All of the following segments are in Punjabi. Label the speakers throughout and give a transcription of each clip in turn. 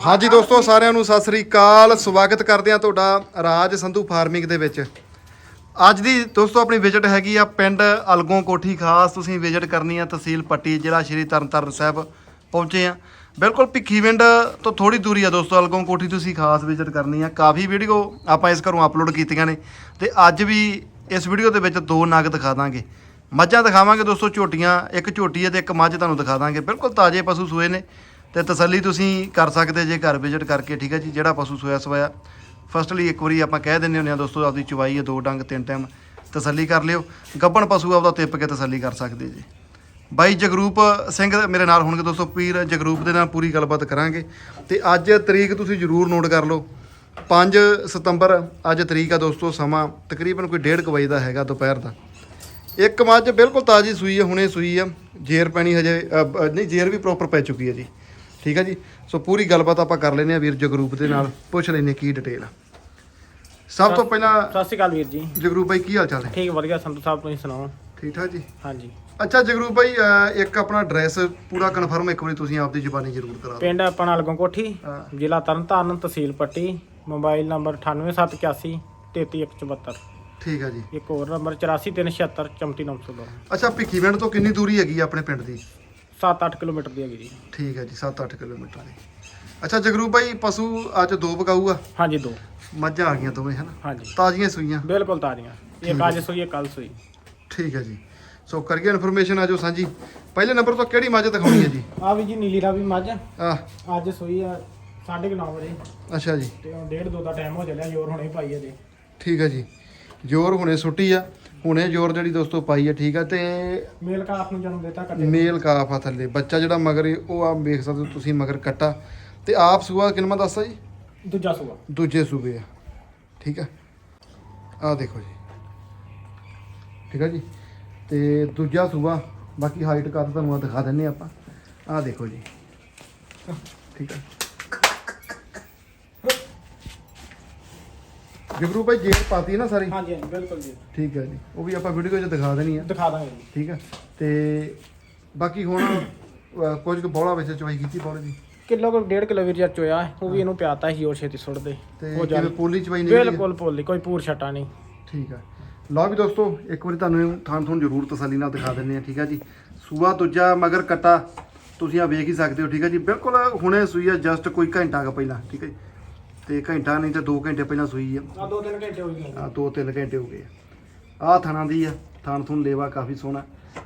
Speaker 1: ਹਾਂਜੀ ਦੋਸਤੋ, ਸਾਰਿਆਂ ਨੂੰ ਸਤਿ ਸ੍ਰੀ ਅਕਾਲ। ਸਵਾਗਤ ਕਰਦੇ ਆ ਤੁਹਾਡਾ ਰਾਜ ਸੰਧੂ ਫਾਰਮਿੰਗ ਦੇ ਵਿੱਚ। ਅੱਜ ਦੀ ਦੋਸਤੋ, ਆਪਣੀ ਵਿਜ਼ਿਟ ਹੈਗੀ ਆ ਪਿੰਡ ਅਲਗੋਂ ਕੋਠੀ ਖਾਸ। ਤੁਸੀਂ ਵਿਜ਼ਿਟ ਕਰਨੀ ਆ ਤਹਿਸੀਲ ਪੱਟੀ, ਜ਼ਿਲ੍ਹਾ ਸ਼੍ਰੀ ਤਰਨਤਾਰਨ ਸਾਹਿਬ ਪਹੁੰਚੇ ਆ। ਬਿਲਕੁਲ ਭਿੱਖੀਵਿੰਡ ਤੋਂ ਥੋੜੀ ਦੂਰੀ ਆ ਦੋਸਤੋ, ਅਲਗੋਂ ਕੋਠੀ ਤੁਸੀਂ ਖਾਸ ਵਿਜ਼ਿਟ ਕਰਨੀ ਆ। ਕਾਫੀ ਵੀਡੀਓ ਆਪਾਂ ਇਸ ਘਰੋਂ ਅਪਲੋਡ ਕੀਤੀਆਂ ਨੇ ਤੇ ਅੱਜ ਵੀ ਇਸ ਵੀਡੀਓ ਦੇ ਵਿੱਚ ਦੋ ਨਗ ਦਿਖਾ ਦਾਂਗੇ। ਮੱਝਾਂ ਦਿਖਾਵਾਂਗੇ ਦੋਸਤੋ, ਝੋਟੀਆਂ, ਇੱਕ ਝੋਟੀ ਹੈ ਤੇ ਇੱਕ ਮੱਝ ਤੁਹਾਨੂੰ ਦਿਖਾ ਦਾਂਗੇ। ਬਿਲਕੁਲ ਤਾਜ਼ੇ ਪਸ਼ੂ ਸੂਏ ਨੇ। ਤੇ ਤਸੱਲੀ ਤੁਸੀਂ ਕਰ ਸਕਦੇ ਜੇ ਘਰ ਵਿਜ਼ਿਟ ਕਰਕੇ, ਠੀਕ ਹੈ ਜੀ, ਜਿਹੜਾ ਪਸ਼ੂ ਸੋਇਆ ਸੋਇਆ। ਫਸਟਲੀ ਇੱਕ ਵਾਰੀ ਆਪਾਂ ਕਹਿ ਦਿੰਦੇ ਹੁੰਦੇ ਆ ਦੋਸਤੋ, ਆਪਦੀ ਚਵਾਈ ਹੈ ਦੋ ਡੰਗ, ਤਿੰਨ ਟਾਈਮ ਤਸੱਲੀ ਕਰ ਲਿਓ। ਗੱਬਣ ਪਸ਼ੂ ਆਪਦਾ ਤਿੱਪ ਕੇ ਤਸੱਲੀ ਕਰ ਸਕਦੇ ਜੀ। ਬਾਈ ਜਗਰੂਪ ਸਿੰਘ ਮੇਰੇ ਨਾਲ ਹੋਣਗੇ ਦੋਸਤੋ, ਪੀਰ ਜਗਰੂਪ ਦੇ ਨਾਲ ਪੂਰੀ ਗੱਲਬਾਤ ਕਰਾਂਗੇ। ਤੇ ਅੱਜ ਤਰੀਕ ਤੁਸੀਂ ਜਰੂਰ ਨੋਟ ਕਰ ਲਓ। 5 ਸਤੰਬਰ, ਅੱਜ ਤਰੀਕ ਆ ਦੋਸਤੋ, ਸਮਾਂ ਤਕਰੀਬਨ ਕੋਈ 1:30 ਵਜੇ ਦਾ ਹੈਗਾ ਦੁਪਹਿਰ ਦਾ। ਇੱਕ ਮੱਝ ਬਿਲਕੁਲ ਤਾਜ਼ੀ ਸੂਈ ਹੈ, ਹੁਣੇ ਸੂਈ ਆ। ਜੇਰ ਪੈਣੀ ਹਜੇ ਨਹੀਂ, ਜੇਰ ਵੀ ਪ੍ਰੋਪਰ ਪੈ ਚੁੱਕੀ ਹੈ ਜੀ। ਠੀਕ ਹੈ ਜੀ? ਸੋ ਪੂਰੀ ਗੱਲਬਾਤ ਆਪਾਂ ਕਰ ਲੈਨੇ ਆ ਵੀਰ ਜਗਰੂਪ ਦੇ ਨਾਲ। ਪੁੱਛ ਲੈਨੇ ਕੀ ਡਿਟੇਲ ਆ। ਸਭ ਤੋਂ ਪਹਿਲਾਂ
Speaker 2: ਸਤਿ ਸ਼੍ਰੀ ਅਕਾਲ ਵੀਰ ਜੀ।
Speaker 1: ਜਗਰੂਪ ਭਾਈ ਕੀ ਹਾਲ ਚਾਲ ਹੈ
Speaker 2: ਠੀਕ ਵਧੀਆ। ਸੰਤੂ ਸਾਹਿਬ ਤੁਸੀਂ ਸੁਣਾਓ?
Speaker 1: ਠੀਕ ਠਾਕ ਜੀ?
Speaker 2: ਹਾਂਜੀ।
Speaker 1: ਅੱਛਾ ਜਗਰੂਪ ਭਾਈ ਇੱਕ ਆਪਣਾ ਐਡਰੈਸ ਪੂਰਾ ਕਨਫਰਮ ਇੱਕ ਵਾਰੀ ਤੁਸੀਂ ਆਪਦੀ ਜ਼ੁਬਾਨੀ ਜ਼ਰੂਰ ਕਰਾ ਦਿਓ।
Speaker 2: ਪਿੰਡ ਆਪਣਾ ਲਗੋਂ ਕੋਠੀ। ਜ਼ਿਲ੍ਹਾ ਤਰਨਤਾਰਨ ਤਹਿਸੀਲ ਪੱਟੀ। ਮੋਬਾਈਲ ਨੰਬਰ 98781 33174
Speaker 1: ਠੀਕ ਹੈ ਜੀ।
Speaker 2: ਇੱਕ ਹੋਰ ਨੰਬਰ 843776 34902
Speaker 1: ਅੱਛਾ ਭਿੱਖੀਵਿੰਡ ਤੋਂ ਕਿੰਨੀ ਦੂਰੀ ਹੈਗੀ ਆ ਆਪਣੇ ਪਿੰਡ ਦੀ?
Speaker 2: 7-8 ਕਿਲੋਮੀਟਰ ਦੀ ਹੈਗੀ ਜੀ।
Speaker 1: ਠੀਕ ਹੈ ਜੀ 7-8 ਕਿਲੋਮੀਟਰ ਦੀ। ਅੱਛਾ ਜਗਰੂਪ ਭਾਈ ਪਸ਼ੂ ਅੱਜ ਦੋ ਬਕਾਊ ਆ
Speaker 2: ਹਾਂਜੀ ਦੋ।
Speaker 1: ਮੱਝਾਂ ਆ ਗਈਆਂ ਦੋਵੇਂ ਹਨਾ?
Speaker 2: ਹਾਂਜੀ।
Speaker 1: ਤਾਜ਼ੀਆਂ ਸੂਈਆਂ?
Speaker 2: ਬਿਲਕੁਲ ਤਾਜ਼ੀਆਂ। ਇੱਕ ਅੱਜ ਸੋਈ ਇੱਕ ਕੱਲ ਸੋਈ।
Speaker 1: ਠੀਕ ਹੈ ਜੀ। ਸੋ ਕਰੀਏ ਇਨਫੋਰਮੇਸ਼ਨ ਆਜੋ ਸਾਂਝੀ। ਪਹਿਲੇ ਨੰਬਰ ਤੋਂ ਕਿਹੜੀ ਮੱਝ ਦਿਖਾਉਣੀ ਹੈ ਜੀ?
Speaker 2: ਆ ਵੀ ਜੀ ਨੀਲੀ ਰਾਵੀ ਮੱਝ।
Speaker 1: ਆ
Speaker 2: ਅੱਜ ਸੋਈ ਆ 9:30 ਵਜੇ।
Speaker 1: ਅੱਛਾ ਜੀ।
Speaker 2: ਤੇ ਹੁਣ ਡੇਢ ਦੋ ਦਾ ਟਾਈਮ ਹੋ ਚੱਲਿਆ ਜੋਰ ਹੁਣੇ ਪਾਈ ਅਜੇ।
Speaker 1: ਠੀਕ ਹੈ ਜੀ। ਜੋਰ ਹੁਣੇ ਸੁੱਟੀ ਆ। ਹੁਣੇ ਜੋਰ ਜਿਹੜੀ ਦੋਸਤੋ ਪਾਈ ਆ ਠੀਕ ਆ ਤੇ
Speaker 2: ਮੇਲ ਕਾਫ ਨੂੰ ਜਨਮ ਦਿੱਤਾ ਕੱਟੇ
Speaker 1: ਮੇਲ ਕਾਫ ਆ ਥੱਲੇ। ਬੱਚਾ ਜਿਹੜਾ ਮਗਰ ਏ, ਉਹ ਆ ਵੇਖ ਸਕਦੇ ਹੋ ਤੁਸੀਂ ਮਗਰ ਕੱਟਾ। ਤੇ ਆਪ ਸੂਆ ਕਿੰਨਾ ਦੱਸਾ ਜੀ?
Speaker 2: ਦੂਜਾ ਸੂਆ।
Speaker 1: ਦੂਜੇ ਸੂਬੇ ਆ। ਠੀਕ ਆ। ਆ ਦੇਖੋ ਜੀ। ਠੀਕ ਆ ਜੀ। ਤੇ ਦੂਜਾ ਸੂਬਾ ਬਾਕੀ ਹਾਈਟ ਕੱਦ ਤੁਹਾਨੂੰ ਆ ਦਿਖਾ ਦਿੰਨੇ ਆਪਾਂ। ਆ ਦੇਖੋ ਜੀ। ਠੀਕ ਆ। ਜਗਰੂ ਭਾਈ ਜੇਬ ਪਾਤੀ ਨਾ ਸਾਰੀ?
Speaker 2: ਹਾਂਜੀ ਹਾਂਜੀ ਬਿਲਕੁਲ ਜੀ।
Speaker 1: ਠੀਕ ਹੈ ਜੀ। ਉਹ ਵੀ ਆਪਾਂ ਵੀਡੀਓ 'ਚ ਦਿਖਾ ਦੇਣੀ ਆ।
Speaker 2: ਦਿਖਾ ਦਾਂਗੇ ਜੀ।
Speaker 1: ਠੀਕ ਹੈ ਤੇ ਬਾਕੀ ਹੁਣ ਕੁਝ ਕੁ ਬੋਲਾ ਵਿੱਚ ਚਵਾਈ ਕੀਤੀ ਬੋਲੇ ਦੀ
Speaker 2: ਕਿਲੋ ਕੋ ਡੇਢ ਕਿਲੋ ਵੀਰ ਚੋਇਆ ਹੈ, ਉਹ ਵੀ ਇਹਨੂੰ ਪਿਆਤਾ ਸੀ ਹੋਰ ਛੇਤੀ ਸੁੱਟ ਦੇ
Speaker 1: ਤੇ
Speaker 2: ਹੋ ਜਾ
Speaker 1: ਕਿਵੇਂ ਪੋਲੀ ਚਵਾਈ ਨਹੀਂ
Speaker 2: ਬਿਲਕੁਲ ਭੋਲੀ ਕੋਈ ਪੂਰ ਛਟਾ ਨਹੀਂ।
Speaker 1: ਠੀਕ ਹੈ ਲਓ ਵੀ ਦੋਸਤੋ ਇੱਕ ਵਾਰੀ ਤੁਹਾਨੂੰ ਥਾਂ ਥੋਂ ਜ਼ਰੂਰ ਤਸੱਲੀ ਨਾਲ ਦਿਖਾ ਦਿੰਨੇ ਆ ਠੀਕ ਹੈ ਜੀ। ਸੂਆ ਦੂਜਾ ਮਗਰ ਕੱਟਾ ਤੁਸੀਂ ਆ ਵੇਖ ਹੀ ਸਕਦੇ ਹੋ ਠੀਕ ਹੈ ਜੀ। ਬਿਲਕੁਲ ਹੁਣੇ ਸੂਈ ਆ ਜਸਟ ਕੋਈ ਘੰਟਾ ਕੁ ਪਹਿਲਾਂ ਠੀਕ ਹੈ ਜੀ। ਤੇ ਘੰਟਾ ਨਹੀਂ ਤੇ 2 ਘੰਟੇ ਪਹਿਲਾਂ ਸੂਈ ਆ।
Speaker 2: ਆ ਦੋ ਤਿੰਨ ਘੰਟੇ ਹੋ ਗਏ
Speaker 1: ਆ 2-3 ਘੰਟੇ ਹੋ ਗਏ ਆ। ਆਹ ਥਾਣਾ ਦੀ ਆ ਥਾਣ ਥੁਣ ਲੇਵਾ ਕਾਫੀ ਸੋਹਣਾ।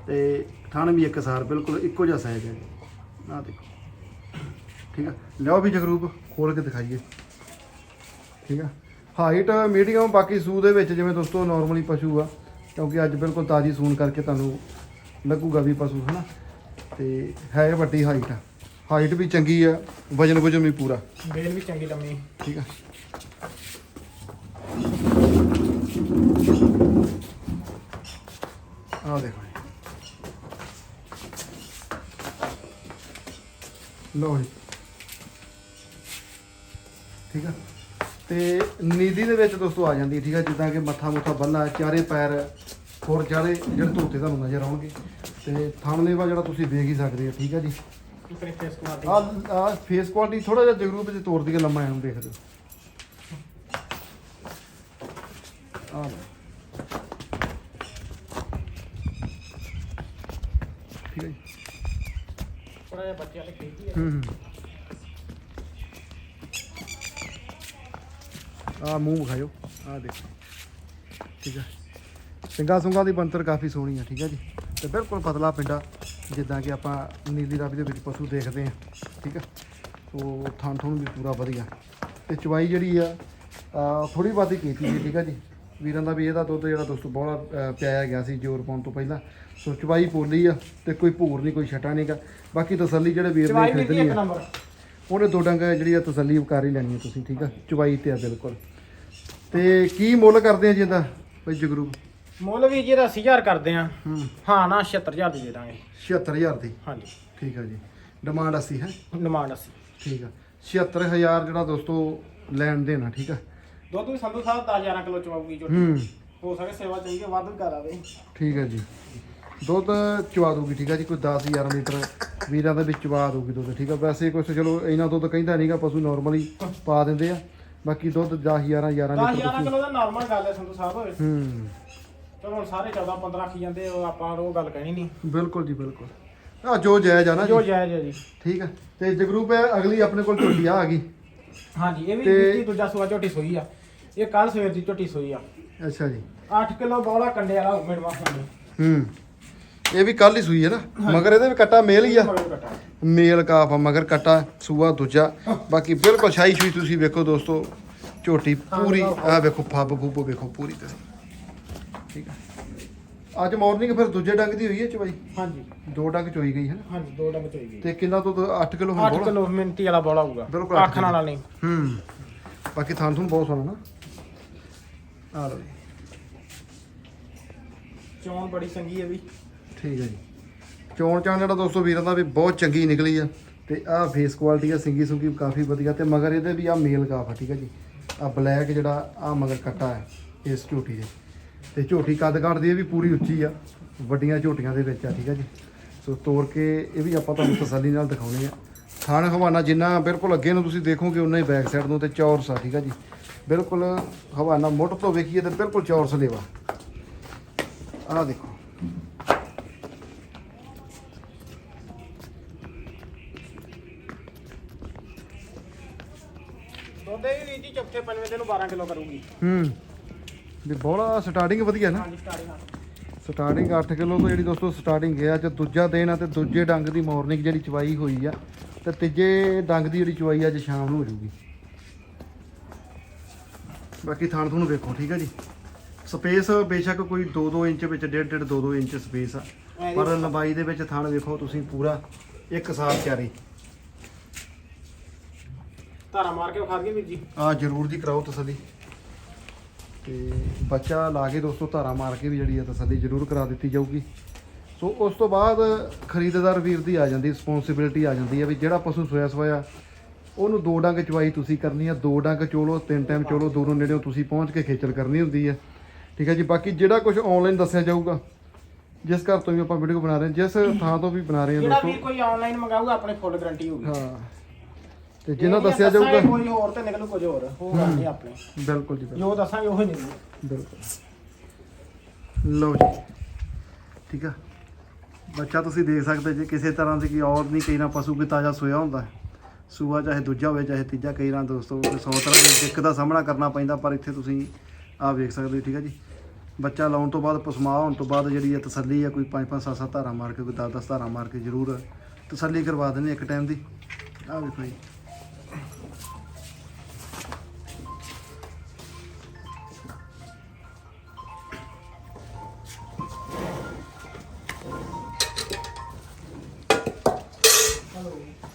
Speaker 1: ਤੇ ਥਾਣ ਵੀ ਇੱਕ ਸਾਰ ਬਿਲਕੁਲ ਇੱਕੋ ਜਿਹਾ ਸਾਈਜ਼ ਹੈ ਆ ਦੇਖੋ। ਠੀਕ ਆ? ਲਿਓ ਵੀ ਜਗਰੂਪ ਖੋਲ ਕੇ ਦਿਖਾਈਏ। ਠੀਕ ਆ? ਹਾਈਟ ਮੀਡੀਅਮ ਬਾਕੀ ਸੂ ਦੇ ਵਿੱਚ ਜਿਵੇਂ ਦੋਸਤੋ ਨਾਰਮਲੀ ਪਸ਼ੂ ਆ ਕਿਉਂਕਿ ਅੱਜ ਬਿਲਕੁਲ ਤਾਜੀ ਸੂਣ ਕਰਕੇ ਤੁਹਾਨੂੰ ਲੱਗੂਗਾ ਵੀ ਪਸ਼ੂ ਹਨਾ? ਤੇ ਹੈ ਵੱਡੀ ਹਾਈਟ ਆ। ਹਾਈਟ ਵੀ ਚੰਗੀ ਆ ਵਜਨ ਵਜਨ ਵੀ ਪੂਰਾ।
Speaker 2: ਬੇਲ ਵੀ ਚੰਗੀ ਲੰਮੀ।
Speaker 1: ਠੀਕ ਆ। ਆ ਦੇਖੋ ਜੀ। ਲਓ ਜੀ। ਠੀਕ ਆ। ਤੇ ਨੀਲੀ ਦੇ ਵਿੱਚ ਦੋਸਤੋ ਆ ਜਾਂਦੀ ਹੈ ਠੀਕ ਆ ਜਿੱਦਾਂ ਕਿ ਮੱਥਾ ਮੁੱਥਾ ਬੰਨਾ ਚਾਰੇ ਪੈਰ ਹੋਰ ਚਾਰੇ ਜਿਹੜੇ ਧੋਤੇ ਤੁਹਾਨੂੰ ਨਜ਼ਰ ਆਉਣਗੇ। ਤੇ ਥਣ ਲੇਵਾ ਜਿਹੜਾ ਤੁਸੀਂ ਦੇਖ ਹੀ ਸਕਦੇ ਹੋ ਠੀਕ ਆ ਜੀ।
Speaker 2: ਉਪਰੇ ਫੇਸ ਕੁਆਲਿਟੀ
Speaker 1: ਆ ਆ ਫੇਸ ਕੁਆਲਿਟੀ ਥੋੜਾ ਜਿਹਾ ਜਗਰੂਪ ਵਿੱਚ ਤੋੜ ਦੀ ਲੰਮਾ ਇਹਨੂੰ ਦੇਖ ਦਿਓ ਆ ਲਓ। ਠੀਕ ਹੈ ਜੀ।
Speaker 2: ਥੋੜਾ ਜਿਹਾ ਬੱਚੇ ਵਾਲੇ ਖੇਡੀ ਹੈ।
Speaker 1: ਹੂੰ ਆ ਮੂੰਹ ਵਿਖਾਇਓ। ਆ ਦੇਖੋ। ਠੀਕ ਹੈ। ਸਿੰਘਾਂ ਸੁੰਗਾਂ ਦੀ ਬੰਤਰ ਕਾਫੀ ਸੋਹਣੀ ਆ ਠੀਕ ਹੈ ਜੀ। ਤੇ ਬਿਲਕੁਲ ਪਤਲਾ ਪਿੰਡਾ। ਜਿੱਦਾਂ ਕਿ ਆਪਾਂ ਨੀਲੀ ਰਾਵੀ ਦੇ ਵਿੱਚ ਪਸ਼ੂ ਦੇਖਦੇ ਆ ਠੀਕ ਹੈ ਸੋ ਥਾਂ ਥੋਂ ਵੀ ਪੂਰਾ ਵਧੀਆ। ਤੇ ਚਵਾਈ ਜਿਹੜੀ ਆ ਥੋੜੀ ਬਾਤੀ ਕੀਤੀ ਸੀ ਠੀਕ ਹੈ ਜੀ? ਵੀਰਾਂ ਦਾ ਵੀ ਇਹਦਾ ਦੁੱਧ ਜਿਹੜਾ ਦੋਸਤੋ ਬੋਲਾ ਪਿਆਇਆ ਗਿਆ ਸੀ ਜੋਰ ਪਾਉਣ ਤੋਂ ਪਹਿਲਾਂ। ਸੋ ਚਵਾਈ ਪੋਲੀ ਆ ਤੇ ਕੋਈ ਭੂਰ ਨਹੀਂ ਕੋਈ ਛਟਾ ਨਹੀਂਗਾ ਬਾਕੀ ਤਸੱਲੀ ਜਿਹੜੇ ਵੀਰ ਨੇ ਖਰੀਦਣੀ ਆ ਉਹਨੇ ਦੋ ਡੰਗ ਜਿਹੜੀ ਆ ਤਸੱਲੀ ਕਰ ਹੀ ਲੈਣੀ ਆ ਤੁਸੀਂ ਠੀਕ ਆ? ਚਵਾਈ ਤੇ ਆ ਬਿਲਕੁਲ। ਤੇ ਕੀ ਮੁੱਲ ਕਰਦੇ ਆ ਜੀ ਇਹਦਾ? ਬਈ ਜਗਰੂ
Speaker 2: ਮੁੱਲ ਵੀ ਜੀ ਦਾ 80000 ਕਰਦੇ ਆ
Speaker 1: ਹੂੰ।
Speaker 2: ਹਾਂ ਨਾ 76000 ਦੀ ਦੇ ਦਾਂਗੇ।
Speaker 1: 76000 ਦੀ?
Speaker 2: ਹਾਂਜੀ।
Speaker 1: ਠੀਕ ਆ ਜੀ। ਡਿਮਾਂਡ ਅਸੀਂ ਹੈ?
Speaker 2: ਡਿਮਾਂਡ ਅਸੀਂ।
Speaker 1: ਠੀਕ ਆ। 76000 ਜਿਹੜਾ ਦੋਸਤੋ ਲੈਣ ਦੇਣਾ ਠੀਕ ਆ?
Speaker 2: ਦੁੱਧ ਵੀ ਸੰਧੂ ਸਾਹਿਬ 10000 ਕਿਲੋ ਚਵਾਉਗੀ ਝੋਟੀ।
Speaker 1: ਹੂੰ।
Speaker 2: ਹੋ ਸਕੇ ਸੇਵਾ ਚੰਗੀ ਵੱਧ ਕਰਾਵੇ
Speaker 1: ਠੀਕ ਆ ਜੀ। ਦੁੱਧ ਚਵਾ ਦੂਗੀ ਠੀਕ ਆ ਜੀ ਕੋਈ 10 11 ਲੀਟਰ ਵੀਰਾਂ ਦੇ ਵਿੱਚ ਚਵਾ ਦੂਗੀ ਦੁੱਧ ਠੀਕ ਆ? ਵੈਸੇ ਕੁਛ ਚਲੋ ਇਹਨਾਂ ਦੁੱਧ ਕਹਿੰਦਾ ਨਹੀਂਗਾ ਪਸ਼ੂ ਨਾਰਮਲੀ ਪਾ ਦਿੰਦੇ ਆ। ਬਾਕੀ ਦੁੱਧ 10 11 11
Speaker 2: 10
Speaker 1: ਲੀਟਰ
Speaker 2: 11 ਕਿਲੋ ਦਾ ਨਾਰਮਲ ਗੱਲ ਹੈ ਸੰਧੂ ਸਾਹਿਬ।
Speaker 1: ਹੂੰ।
Speaker 2: ਚਲੋ ਹੁਣ ਸਾਰੇ 14 15 ਆਖੀ ਜਾਂਦੇ ਉਹ ਆਪਾਂ ਉਹ ਗੱਲ ਕਹਿਣੀ ਨਹੀਂ।
Speaker 1: ਬਿਲਕੁਲ ਜੀ ਬਿਲਕੁਲ। ਆ ਜੋ ਜਾਇਜ਼ ਆ ਨਾ
Speaker 2: ਜੋ
Speaker 1: ਜੀ।
Speaker 2: ਜਾਇਜ਼ ਹੈ ਜੀ।
Speaker 1: ਠੀਕ ਆ। ਤੇ ਜਗਰੂਪ ਹੈ ਅਗਲੀ ਆਪਣੇ ਕੋਲ ਝੋਟੀ ਆ ਆ ਗਈ।
Speaker 2: ਹਾਂਜੀ ਇਹ ਵੀ
Speaker 1: ਤੇ-
Speaker 2: ਵੀਰ ਜੀ ਦੂਜਾ ਸੂਆ ਝੋਟੀ ਸੋਈ ਆ। ਇਹ ਕੱਲ ਸਵੇਰ ਦੀ ਝੋਟੀ ਸੋਈ ਆ।
Speaker 1: ਅੱਛਾ ਜੀ।
Speaker 2: 8 ਕਿਲੋ ਬੌਲਾ ਕੰਡੇ ਵਾਲਾ ਮਿਲਵਾ ਸਾਨੂੰ
Speaker 1: ਹੂੰ। ਇਹ ਵੀ ਕੱਲ ਹੀ ਸੂਈ ਹੈ ਨਾ। ਮਗਰ ਇਹਦੇ ਵੀ ਕੱਟਾ ਮੇਲ ਹੀ ਆ। ਮੇਲ ਕਾਫ ਆ ਮਗਰ ਕੱਟਾ ਸੂਆ ਦੂਜਾ। ਬਾਕੀ ਬਿਲਕੁਲ ਸ਼ੂਈ ਤੁਸੀਂ ਵੇਖੋ ਦੋਸਤੋ ਝੋਟੀ ਪੂਰੀ ਆ ਵੇਖੋ ਫੱਬ ਫੁੱਬ ਵੇਖੋ ਪੂਰੀ ਤੇ ਠੀਕ ਆ। ਅੱਜ ਮਾਰਨਿੰਗ ਫਿਰ ਦੂਜੇ ਡੰਗ ਦੀ ਹੋਈ ਹੈ ਚਵਾਈ?
Speaker 2: ਹਾਂਜੀ।
Speaker 1: ਦੋ ਡੰਗ ਚੋਈ ਗਈ ਹੈ ਨਾ?
Speaker 2: ਹਾਂਜੀ ਦੋ ਡੰਗ ਚੋਈ ਗਈ।
Speaker 1: ਤੇ ਕਿੰਨਾ ਤੋਂ 8 ਕਿਲੋ
Speaker 2: 8
Speaker 1: ਹੁਣ
Speaker 2: ਕਿਲੋ ਮਿੰਟੀ ਵਾਲਾ ਬੌਲਾ ਹੋਊਗਾ।
Speaker 1: ਬਿਲਕੁਲ ਅੱਠ
Speaker 2: ਅੱਖ ਨਾਲ ਨਹੀਂ।
Speaker 1: ਹੂੰ। ਬਾਕੀ ਥਾਂ ਤੁਹਾਨੂੰ ਬਹੁਤ ਸੋਹਣਾ ਨਾ। ਆ ਲਓ ਜੀ।
Speaker 2: ਚੌਣ ਬੜੀ ਚੰਗੀ ਹੈ ਵੀ।
Speaker 1: ਠੀਕ ਹੈ ਜੀ। ਚੋਣ ਚਾਣ ਜਿਹੜਾ ਦੋਸਤੋ ਵੀਰਾਂ ਦਾ ਵੀ ਬਹੁਤ ਚੰਗੀ ਨਿਕਲੀ ਆ। ਤੇ ਆਹ ਫੇਸ ਕੁਆਲਿਟੀ ਆ ਸਿੰਗੀ ਸੁੰਗੀ ਕਾਫੀ ਵਧੀਆ। ਤੇ ਮਗਰ ਇਹਦੇ ਵੀ ਆ ਮੇਲ ਕਾਫ ਆ ਠੀਕ ਹੈ ਜੀ। ਆ ਬਲੈਕ ਜਿਹੜਾ ਆ ਮਗਰ ਕੱਟਾ ਹੈ ਇਸ ਝੋਟੀ ਦੇ। ਤੇ ਝੋਟੀ ਕੱਦ ਕੱਟਦੀ ਇਹ ਵੀ ਪੂਰੀ ਉੱਚੀ ਆ ਵੱਡੀਆਂ ਝੋਟੀਆਂ ਦੇ ਵਿੱਚ ਆ ਠੀਕ ਹੈ ਜੀ। ਸੋ ਤੋੜ ਕੇ ਇਹ ਵੀ ਆਪਾਂ ਤੁਹਾਨੂੰ ਤਸੱਲੀ ਨਾਲ ਦਿਖਾਉਣੇ ਆ। ਥਾਣ ਹਵਾਨਾ ਜਿੰਨਾ ਬਿਲਕੁਲ ਅੱਗੇ ਨੂੰ ਤੁਸੀਂ ਦੇਖੋਗੇ ਉਨਾ ਹੀ ਬੈਕ ਸਾਈਡ ਨੂੰ ਤੇ ਚੌਰਸ ਆ ਠੀਕ ਹੈ ਜੀ। ਬਿਲਕੁਲ ਹਵਾਨਾ ਮੁੱਢ ਤੋਂ ਵੇਖੀਏ ਤੇ ਬਿਲਕੁਲ ਚੌਰਸ ਲੇਵਾ। ਆਹ ਦੇਖੋ।
Speaker 2: ਦੋਦੇ ਵੀ ਨੀਤੀ ਚੌਥੇ ਪੰਜਵੇਂ ਦਿਨ ਨੂੰ 12 ਕਿਲੋ ਕਰੂਗੀ।
Speaker 1: ਹੂੰ। ਵੀ ਬੋਲਾ ਸਟਾਰਟਿੰਗ ਵਧੀਆ ਨਾ।
Speaker 2: ਹਾਂਜੀ ਸਟਾਰਟਿੰਗ
Speaker 1: ਸਟਾਰਟਿੰਗ 8 ਕਿਲੋ ਤੋਂ ਜਿਹੜੀ ਦੋਸਤੋ ਸਟਾਰਟਿੰਗ ਹੈ ਅੱਜ ਦੂਜਾ ਦਿਨ ਆ ਤੇ ਦੂਜੇ ਡੰਗ ਦੀ ਮਾਰਨਿੰਗ ਜਿਹੜੀ ਚਵਾਈ ਹੋਈ ਆ ਤੇ ਤੀਜੇ ਡੰਗ ਦੀ ਜਿਹੜੀ ਚਵਾਈ ਅੱਜ ਸ਼ਾਮ ਨੂੰ ਹੋ ਜੂਗੀ। ਬਾਕੀ ਥਾਣ ਤੁਹਾਨੂੰ ਵੇਖੋ ਠੀਕ ਹੈ ਜੀ? ਸਪੇਸ ਬੇਸ਼ੱਕ ਕੋਈ 2-2 ਇੰਚ ਵਿੱਚ 1.5 2-2 ਇੰਚ ਸਪੇਸ ਆ। ਪਰ ਲੰਬਾਈ ਦੇ ਵਿੱਚ ਥਾਣ ਵੇਖੋ ਤੁਸੀਂ ਪੂਰਾ ਇੱਕ ਸਾਫ਼ ਚਾਰੀ
Speaker 2: ਧਾਰਾ ਮਾਰ ਕੇ ਵਿਖਾ ਦਈਏ ਵੀਰ ਜੀ।
Speaker 1: ਆ ਜਰੂਰ ਜੀ ਕਰਾਓ ਤਸੱਲੀ। ਤੇ ਬੱਚਾ ਲਾ ਕੇ ਦੋਸਤੋ ਧਾਰਾ ਮਾਰ ਕੇ ਵੀ ਜਿਹੜੀ ਹੈ ਤਸੱਲੀ ਜਰੂਰ ਕਰਾ ਦਿੱਤੀ ਜਾਊਗੀ। ਸੋ ਉਸ ਤੋਂ ਬਾਅਦ ਖਰੀਦਦਾਰ ਵੀਰ ਦੀ ਆ ਜਾਂਦੀ ਰਿਸਪੌਂਸਿਬਿਲਟੀ ਆ ਜਾਂਦੀ ਹੈ ਵੀ ਜਿਹੜਾ ਪਸ਼ੂ ਸੋਇਆ ਸੋਇਆ ਉਹਨੂੰ ਦੋ ਡੰਗ ਚਵਾਈ ਤੁਸੀਂ ਕਰਨੀ ਆ ਦੋ ਡੰਗ ਚੋਲੋ ਤਿੰਨ ਟਾਈਮ ਚੋਲੋ ਦੂਰੋਂ ਨੇੜਿਓਂ ਤੁਸੀਂ ਪਹੁੰਚ ਕੇ ਖੇਚਲ ਕਰਨੀ ਹੁੰਦੀ ਹੈ ਠੀਕ ਹੈ ਜੀ ਬਾਕੀ ਜਿਹੜਾ ਕੁਝ ਆਨਲਾਈਨ ਦੱਸਿਆ ਜਾਊਗਾ ਜਿਸ ਘਰ ਤੋਂ ਵੀ ਆਪਾਂ ਵੀਡੀਓ ਬਣਾ ਰਹੇ ਹਾਂ ਜਿਸ ਥਾਂ ਤੋਂ ਵੀ ਬਣਾ ਰਹੇ ਹਾਂ
Speaker 2: ਜਿਹੜਾ
Speaker 1: ਦੋਸਤੋ।
Speaker 2: ਵੀਰ ਕੋਈ ਆਨਲਾਈਨ ਮੰਗਾਊਗਾ ਆਪਣੇ ਫੁੱਲ ਗਾਰੰਟੀ ਹੋਊਗੀ।
Speaker 1: ਹਾਂ। ਤੇ
Speaker 2: ਨਹੀਂ
Speaker 1: ਦੱਸਿਆ ਜਾਊਗਾ।
Speaker 2: ਕੋਈ ਹੋਰ ਤੇ ਨਿਕਲੂ ਕੁਝ ਹੋਰ ਗੱਲ ਨਹੀਂ ਆਪਣੇ।
Speaker 1: ਬਿਲਕੁਲ ਜੀ ਬਿਲਕੁਲ।
Speaker 2: ਜੋ ਦੱਸਾਂਗੇ ਉਹ ਹੀ ਨਿਕਲੂ।
Speaker 1: ਬਿਲਕੁਲ। ਲਓ ਜੀ ਠੀਕ ਆ। ਬੱਚਾ ਤੁਸੀਂ ਦੇਖ ਸਕਦੇ ਜੇ ਕਿਸੇ ਤਰ੍ਹਾਂ ਦੀ ਕੀ ਔਰ ਨਹੀਂ ਕਈ ਨਾ ਪਸ਼ੂ ਕੋਈ ਤਾਜ਼ਾ ਸੋਇਆ ਹੁੰਦਾ। ਸੂਆ ਚਾਹੇ ਦੂਜਾ ਹੋਵੇ ਚਾਹੇ ਤੀਜਾ ਕਈ ਨਾ ਦੋਸਤੋ 100 ਤਰ੍ਹਾਂ ਦੀ ਦਿੱਕਤ ਦਾ ਸਾਹਮਣਾ ਕਰਨਾ ਪੈਂਦਾ ਪਰ ਇੱਥੇ ਤੁਸੀਂ ਆਹ ਵੇਖ ਸਕਦੇ ਹੋ ਠੀਕ ਹੈ ਜੀ। ਬੱਚਾ ਲਾਉਣ ਤੋਂ ਬਾਅਦ ਪਸਮਾ ਹੋਣ ਤੋਂ ਬਾਅਦ ਜਿਹੜੀ ਹੈ ਤਸੱਲੀ ਹੈ ਕੋਈ 5-5 7-7 ਧਾਰਾ ਮਾਰ ਕੇ ਕੋਈ 10-10 ਧਾਰਾ ਮਾਰ ਕੇ ਜ਼ਰੂਰ ਤਸੱਲੀ ਕਰਵਾ ਦਿੰਦੇ ਇੱਕ ਟਾਈਮ ਦੀ। ਆਹ ਵੇਖੋ ਜੀ।
Speaker 2: ਹਾਂ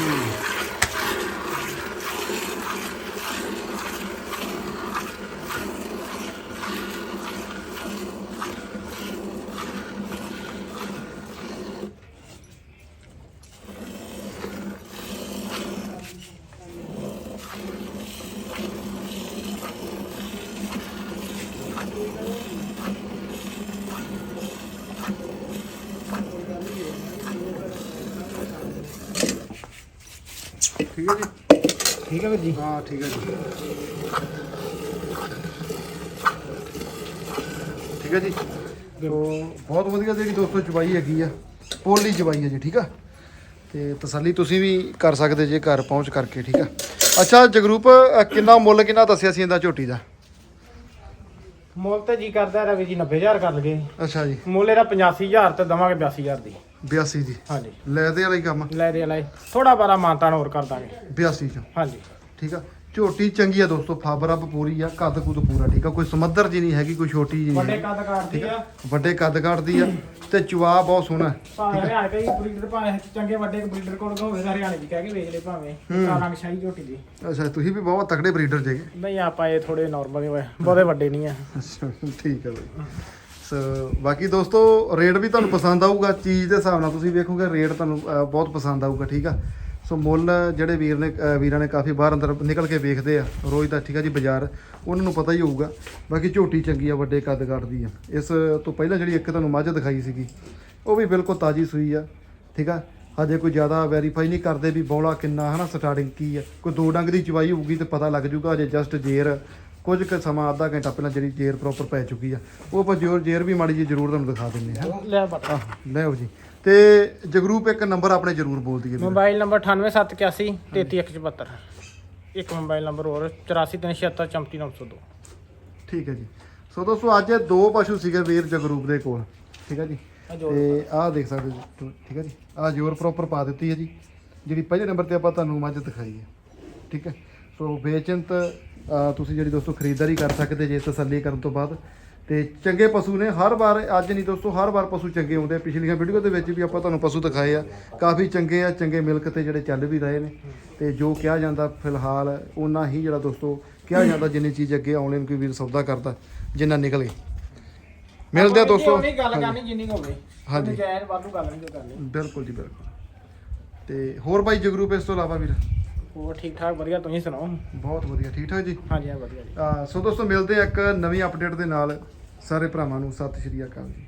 Speaker 2: Hmm.
Speaker 1: ਠੀਕ ਹੈ
Speaker 2: ਵੀਰ ਜੀ?
Speaker 1: ਹਾਂ ਠੀਕ ਹੈ ਜੀ। ਠੀਕ ਹੈ ਜੀ? ਤੋ ਬਹੁਤ ਵਧੀਆ ਜਿਹੜੀ ਦੋਸਤੋ ਚਬਾਈ ਹੈਗੀ ਆ ਪੋਲੀ ਚਬਾਈ ਹੈ ਜੀ ਠੀਕ ਆ? ਤੇ ਤਸੱਲੀ ਤੁਸੀਂ ਵੀ ਕਰ ਸਕਦੇ ਜੇ ਘਰ ਪਹੁੰਚ ਕਰਕੇ ਠੀਕ ਆ? ਅੱਛਾ ਜਗਰੂਪ ਅ, ਕਿੰਨਾ ਮੁੱਲ ਕਿੰਨਾ ਦੱਸਿਆ ਸੀ ਇਹਦਾ ਝੋਟੀ ਦਾ?
Speaker 2: ਮੁੱਲ ਤੇ ਜੀ ਕਰਦਾ ਰਵੀ ਜੀ 90000 ਕਰ ਲਗੇ।
Speaker 1: ਅੱਛਾ ਜੀ।
Speaker 2: ਮੁੱਲ ਇਹਦਾ 85000 ਤੇ ਦਵਾਂਗੇ 82000 ਦੀ।
Speaker 1: 82 ਜੀ।
Speaker 2: ਹਾਂਜੀ।
Speaker 1: ਲੈ ਦੇ ਵਾਲਾ ਹੀ ਕੰਮ।
Speaker 2: ਲੈ ਦੇ ਲੈ ਥੋੜਾ ਬਾਰਾ ਮਾਨਤਾਨ ਹੋਰ ਕਰ ਦਾਂਗੇ।
Speaker 1: 82 ਚੋਂ।
Speaker 2: ਹਾਂਜੀ।
Speaker 1: ਠੀਕ ਆ। ਝੋਟੀ ਚੰਗੀ ਆ ਦੋਸਤੋ ਫਾਬਰਬ ਪੂਰੀ ਆ ਕੱਦ ਕੁਦ ਪੂਰਾ ਠੀਕ ਆ। ਕੋਈ ਸਮੱਦਰ ਜੀ ਨਹੀਂ ਹੈਗੀ ਕੋਈ ਛੋਟੀ ਜੀ
Speaker 2: ਵੱਡੇ
Speaker 1: ਨਹੀਂ
Speaker 2: ਕੱਦ ਕਾਟਦੀ ਆ।
Speaker 1: ਵੱਡੇ ਕੱਦ ਕਾਟਦੀ ਆ ਤੇ ਚੁਆ ਬਹੁਤ ਸੋਹਣਾ ਹੈ।
Speaker 2: ਭਾਵੇਂ ਹਰਿਆਣੇ ਕਈ ਬਰੀਡਰ ਭਾਵੇਂ ਚੰਗੇ ਵੱਡੇ ਬਰੀਡਰ ਕੋਲ ਹੋਵੇ ਤਾਂ ਹਰਿਆਣੇ ਦੀ ਕਹਿ ਕੇ ਵੇਚ ਲੈ ਭਾਵੇਂ। ਕਾਲਾ ਸ਼ਾਹੀ ਝੋਟੀ ਦੀ।
Speaker 1: ਅੱਛਾ ਤੁਸੀਂ ਵੀ ਬਹੁਤ ਤਕੜੇ ਬਰੀਡਰ ਜੇਗੇ
Speaker 2: ਨਹੀਂ ਆਪਾਂ ਇਹ ਥੋੜੇ ਨਾਰਮਲ ਹੀ ਬਹੁਤੇ ਵੱਡੇ ਨਹੀਂ ਆ।
Speaker 1: ਅੱਛਾ ਠੀਕ ਬਈ। ਸੋ ਬਾਕੀ ਦੋਸਤੋ ਰੇਟ ਵੀ ਤੁਹਾਨੂੰ ਪਸੰਦ ਆਊਗਾ ਚੀਜ਼ ਦੇ ਹਿਸਾਬ ਨਾਲ ਤੁਸੀਂ ਵੇਖੋਗੇ ਰੇਟ ਤੁਹਾਨੂੰ ਅ, ਬਹੁਤ ਪਸੰਦ ਆਊਗਾ ਠੀਕ ਆ? ਸੋ ਮੁੱਲ ਜਿਹੜੇ ਵੀਰ ਨੇ ਅ, ਵੀਰਾਂ ਨੇ ਕਾਫੀ ਬਾਹਰ ਅੰਦਰ ਨਿਕਲ ਕੇ ਵੇਖਦੇ ਆ ਰੋਜ਼ ਦਾ ਠੀਕ ਆ ਜੀ ਬਾਜ਼ਾਰ ਉਹਨਾਂ ਨੂੰ ਪਤਾ ਹੀ ਹੋਊਗਾ। ਬਾਕੀ ਝੋਟੀ ਚੰਗੀ ਆ ਵੱਡੇ ਕੱਦ ਕੱਟਦੀ ਆ। ਇਸ ਤੋਂ ਪਹਿਲਾਂ ਜਿਹੜੀ ਇੱਕ ਤੁਹਾਨੂੰ ਮੱਝ ਦਿਖਾਈ ਸੀਗੀ ਉਹ ਵੀ ਬਿਲਕੁਲ ਤਾਜੀ ਸੂਈ ਆ ਠੀਕ ਆ? ਹਜੇ ਕੋਈ ਜ਼ਿਆਦਾ ਵੈਰੀਫਾਈ ਨਹੀਂ ਕਰਦੇ ਵੀ ਬੌਲਾ ਕਿੰਨਾ ਹਨਾ ਸਟਾਰਟਿੰਗ ਕੀ ਆ? ਕੋਈ ਦੋ ਡੰਗ ਦੀ ਚਵਾਈ ਹੋਊਗੀ ਤੇ ਪਤਾ ਲੱਗ ਜੂਗਾ ਹਜੇ ਜਸਟ ਜੇਰ ਕੁਝ ਕੁ ਸਮਾਂ ਅੱਧਾ ਘੰਟਾ ਪਹਿਲਾਂ ਜਿਹੜੀ ਜੇਰ ਪ੍ਰੋਪਰ ਪੈ ਚੁੱਕੀ ਆ। ਉਹ ਆਪਾਂ ਜੋਰ ਜੇਰ ਵੀ ਮਾੜੀ ਜੀ ਜ਼ਰੂਰ ਤੁਹਾਨੂੰ ਦਿਖਾ ਦਿੰਨੇ ਹਾਂ।
Speaker 2: ਲੈ ਬਤਾ
Speaker 1: ਲਿਆਓ ਜੀ। ਤੇ ਜਗਰੂਪ ਇੱਕ ਨੰਬਰ ਆਪਣੇ ਜ਼ਰੂਰ ਬੋਲ ਦਈਏ
Speaker 2: ਮੋਬਾਈਲ ਨੰਬਰ 9871 33174 ਇੱਕ ਮੋਬਾਈਲ ਨੰਬਰ ਹੋਰ 8437634902
Speaker 1: ਠੀਕ ਹੈ ਜੀ। ਸੋ ਦੋਸਤੋ ਅੱਜ ਇਹ ਦੋ ਪਸ਼ੂ ਸੀਗੇ ਵੀਰ ਜਗਰੂਪ ਦੇ ਕੋਲ। ਠੀਕ ਹੈ ਜੀ? ਤੇ ਆਹ ਦੇਖ ਸਕਦੇ ਤੁ- ਠੀਕ ਹੈ ਜੀ? ਆਹ ਜੋਰ ਪ੍ਰੋਪਰ ਪਾ ਦਿੱਤੀ ਹੈ ਜੀ। ਜਿਹੜੀ ਪਹਿਲੇ ਨੰਬਰ ਤੇ ਆਪਾਂ ਤੁਹਾਨੂੰ ਮੱਝ ਦਿਖਾਈ ਹੈ। ਠੀਕ ਹੈ? ਸੋ ਬੇਚਿੰਤ ਤੁਸੀਂ ਜਿਹੜੀ ਦੋਸਤੋ ਖਰੀਦਦਾਰੀ ਕਰ ਸਕਦੇ ਜੇ ਤਸੱਲੀ ਕਰਨ ਤੋਂ ਬਾਅਦ। ਤੇ ਚੰਗੇ ਪਸ਼ੂ ਨੇ ਹਰ ਵਾਰ ਅੱਜ ਨਹੀਂ ਦੋਸਤੋ ਹਰ ਵਾਰ ਪਸ਼ੂ ਚੰਗੇ ਆਉਂਦੇ ਪਿਛਲੀਆਂ ਵੀਡੀਓ ਦੇ ਵਿੱਚ ਵੀ ਆਪਾਂ ਤੁਹਾਨੂੰ ਪਸ਼ੂ ਦਿਖਾਏ ਆ। ਕਾਫੀ ਚੰਗੇ ਆ ਚੰਗੇ ਮਿਲਕ ਤੇ ਜਿਹੜੇ ਚੱਲ ਵੀ ਰਹੇ ਨੇ। ਤੇ ਜੋ ਕਿਹਾ ਜਾਂਦਾ ਫਿਲਹਾਲ ਉਹਨਾਂ ਹੀ ਜਿਹੜਾ ਦੋਸਤੋ ਕਿਹਾ ਜਾਂਦਾ ਜਿੰਨੀ ਚੀਜ਼ ਅੱਗੇ ਆਨਲਾਈਨ ਕੋਈ ਵੀਰ ਸੌਦਾ ਕਰਦਾ ਜਿੰਨਾ ਨਿਕਲੇ ਮਿਲਦੇ ਆ ਦੋਸਤੋ।
Speaker 2: ਨਹੀਂ ਗੱਲ ਕਰਨੀ ਜਿੰਨੀ ਕੁ ਹੋਵੇ।
Speaker 1: ਹਾਂਜੀ।
Speaker 2: ਜਾਇਜ਼ ਵਾਧੂ ਗੱਲ ਨਹੀਂ ਕੋਈ ਕਰਨੀ।
Speaker 1: ਬਿਲਕੁਲ ਜੀ ਬਿਲਕੁਲ। ਤੇ ਹੋਰ ਬਾਈ ਜਗਰੂਪ ਇਸ ਤੋਂ ਇਲਾਵਾ ਵੀਰ?
Speaker 2: ਹੋਰ ਠੀਕ ਠਾਕ ਵਧੀਆ ਤੁਸੀਂ ਸੁਣਾਓ?
Speaker 1: ਬਹੁਤ ਵਧੀਆ ਠੀਕ ਠਾਕ ਜੀ?
Speaker 2: ਹਾਂਜੀ ਹਾਂ ਵਧੀਆ ਜੀ।
Speaker 1: ਅਹ ਸੋ ਦੋਸਤੋ ਮਿਲਦੇ ਆ ਇੱਕ ਨਵੀਂ ਅਪਡੇਟ ਦੇ ਨਾਲ ਸਾਰੇ ਭਰਾਵਾਂ ਨੂੰ। ਸਤਿ ਸ਼੍ਰੀ ਅਕਾਲ ਜੀ।